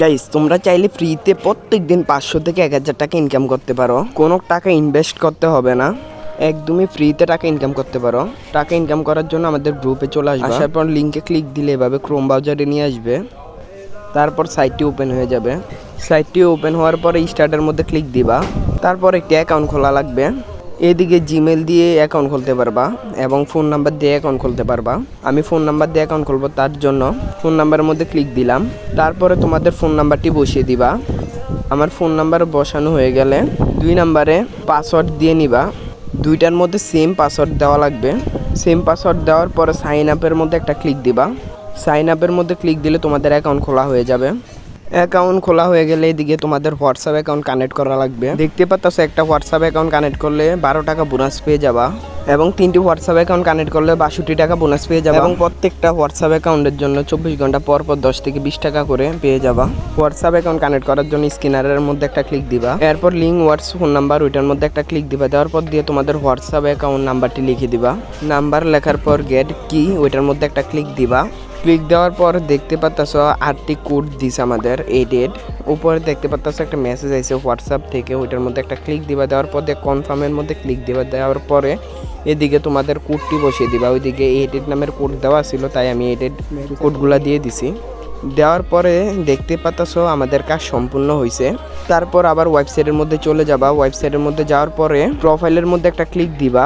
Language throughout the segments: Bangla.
গাইস তোমরা চাইলে ফ্রিতে প্রত্যেক দিন পাঁচশো থেকে এক হাজার টাকা ইনকাম করতে পারো। কোনো টাকা ইনভেস্ট করতে হবে না। একদমই ফ্রিতে টাকা ইনকাম করতে পারো। টাকা ইনকাম করার জন্য আমাদের গ্রুপে চলে আসবে। আসার পর লিঙ্কে ক্লিক দিলে এভাবে ক্রোম ব্রাউজারে নিয়ে আসবে। তারপর সাইটটি ওপেন হয়ে যাবে। সাইটটি ওপেন হওয়ার পরে স্টার্টের মধ্যে ক্লিক দিবা। তারপর একটি অ্যাকাউন্ট খোলা লাগবে। এদিকে জিমেল দিয়ে অ্যাকাউন্ট খুলতে পারবা এবং ফোন নাম্বার দিয়ে অ্যাকাউন্ট খুলতে পারবা। আমি ফোন নাম্বার দিয়ে অ্যাকাউন্ট খুলবো তার জন্য ফোন নাম্বারের মধ্যে ক্লিক দিলাম। তারপরে তোমাদের ফোন নাম্বারটি বসিয়ে দিবা। আমার ফোন নাম্বার বসানো হয়ে গেলে দুই নাম্বারে পাসওয়ার্ড দিয়ে নিবা। দুইটার মধ্যে সেম পাসওয়ার্ড দেওয়া লাগবে। সেম পাসওয়ার্ড দেওয়ার পরে সাইন আপের মধ্যে একটা ক্লিক দিবা। সাইন আপের মধ্যে ক্লিক দিলে তোমাদের অ্যাকাউন্ট খোলা হয়ে যাবে। অ্যাকাউন্ট খোলা হয়ে গেলে এদিকে তোমাদের হোয়াটসঅ্যাপ অ্যাকাউন্ট কানেক্ট করা লাগবে। দেখতে পাচ্ছ একটা হোয়াটসঅ্যাপ অ্যাকাউন্ট কানেক্ট করলে বারো টাকা বোনাস পেয়ে যাবা এবং তিনটি হোয়াটসঅ্যাপ অ্যাকাউন্ট কানেক্ট করলে বাষট্টি টাকা বোনাস পেয়ে যাবে এবং প্রত্যেকটা হোয়াটসঅ্যাপ অ্যাকাউন্টের জন্য চব্বিশ ঘণ্টা পর পর দশ থেকে বিশ টাকা করে পেয়ে যাবা। হোয়াটসঅ্যাপ অ্যাকাউন্ট কানেক্ট করার জন্য স্ক্যানারের মধ্যে একটা ক্লিক দিবা। এরপর লিঙ্ক হোয়াটস ফোন নাম্বার ওইটার মধ্যে একটা ক্লিক দিবা। দেওয়ার পর দিয়ে তোমাদের হোয়াটসঅ্যাপ অ্যাকাউন্ট নাম্বারটি লিখে দিবা। নাম্বার লেখার পর গেট কি ওইটার মধ্যে একটা ক্লিক দিবা। ক্লিক দেওয়ার পর দেখতে পাচ্ছ আটটি কোড দিছে আমাদের এইট উপরে দেখতে পাচ্ছ একটা মেসেজ আইছে হোয়াটসঅ্যাপ থেকে, ওইটার মধ্যে একটা ক্লিক দিবা, দেওয়ার পর দিয়ে কনফার্মের মধ্যে ক্লিক দিবা, দেওয়ার পরে এদিকে তোমাদের কোডটি বসিয়ে দিবা। ওইদিকে এইট নামের কোড দেওয়া ছিল, তাই আমি এইট কোডগুলো দিয়ে দিছি। দেওয়ার পরে দেখতে পাচ্ছ আমাদের কাজ সম্পূর্ণ হয়েছে তারপর আবার ওয়েবসাইটের মধ্যে চলে যাবা। ওয়েবসাইটের মধ্যে যাওয়ার পরে প্রোফাইলের মধ্যে একটা ক্লিক দিবা।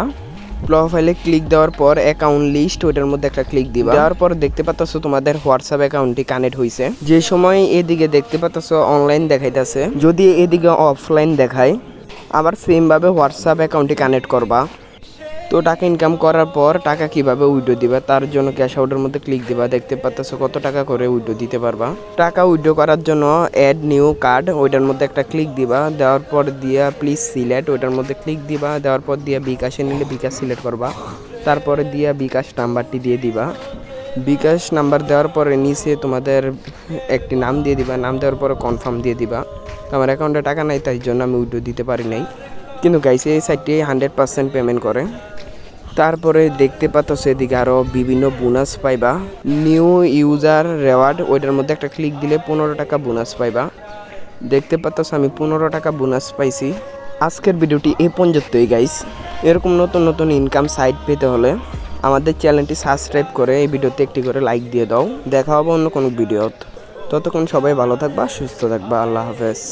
প্রোফাইলে ক্লিক দেওয়ার পর অ্যাকাউন্ট লিস্ট ওইটার মধ্যে একটা ক্লিক দিবা। দেওয়ার পর দেখতে পাচ্ছ তোমাদের হোয়াটসঅ্যাপ অ্যাকাউন্টটি কানেক্ট হয়েছে যে সময় এদিকে দেখতে পাচ্ছ অনলাইন দেখাইতেছে, যদি এদিকে অফলাইন দেখায়, আবার সেমভাবে হোয়াটসঅ্যাপ অ্যাকাউন্টটি কানেক্ট করবা। তো টাকা ইনকাম করার পর টাকা কীভাবে উইডো দিবা? তার জন্য ক্যাশ আউটের মধ্যে ক্লিক দিবা। দেখতে পাচ্ছ কত টাকা করে উইডো দিতে পারবা। টাকা উইড্রো করার জন্য অ্যাড নিউ কার্ড ওইটার মধ্যে একটা ক্লিক দিবা। দেওয়ার পর দিয়া প্লিজ সিলেক্ট ওইটার মধ্যে ক্লিক দিবা। দেওয়ার পর দিয়া বিকাশে নিলে বিকাশ সিলেক্ট করবা। তারপরে দিয়া বিকাশ নাম্বারটি দিয়ে দিবা। বিকাশ নাম্বার দেওয়ার পরে নিচে তোমাদের একটি নাম দিয়ে দিবা। নাম দেওয়ার পরে কনফার্ম দিয়ে দিবা। আমার অ্যাকাউন্টে টাকা নাই, তাই জন্য আমি উইডো দিতে পারি নাই। কিন্তু গাইছে এই সাইটটি হান্ড্রেড পার্সেন্ট পেমেন্ট করে। তারপরে দেখতে পাচ্ছ সেদিকে আরও বিভিন্ন বোনাস পাইবা। নিউ ইউজার রেওয়ার্ড ওইটার মধ্যে একটা ক্লিক দিলে পনেরো টাকা বোনাস পাইবা। দেখতে পাচ্ছ আমি পনেরো টাকা বোনাস পাইছি। আজকের ভিডিওটি এ পর্যন্তই গাইস। এরকম নতুন নতুন ইনকাম সাইট পেতে হলে আমাদের চ্যানেলটি সাবস্ক্রাইব করে এই ভিডিওতে একটি করে লাইক দিয়ে দাও। দেখা হবে অন্য কোনো ভিডিওত। ততক্ষণ সবাই ভালো থাকবা, সুস্থ থাকবা। আল্লাহ হাফেজ।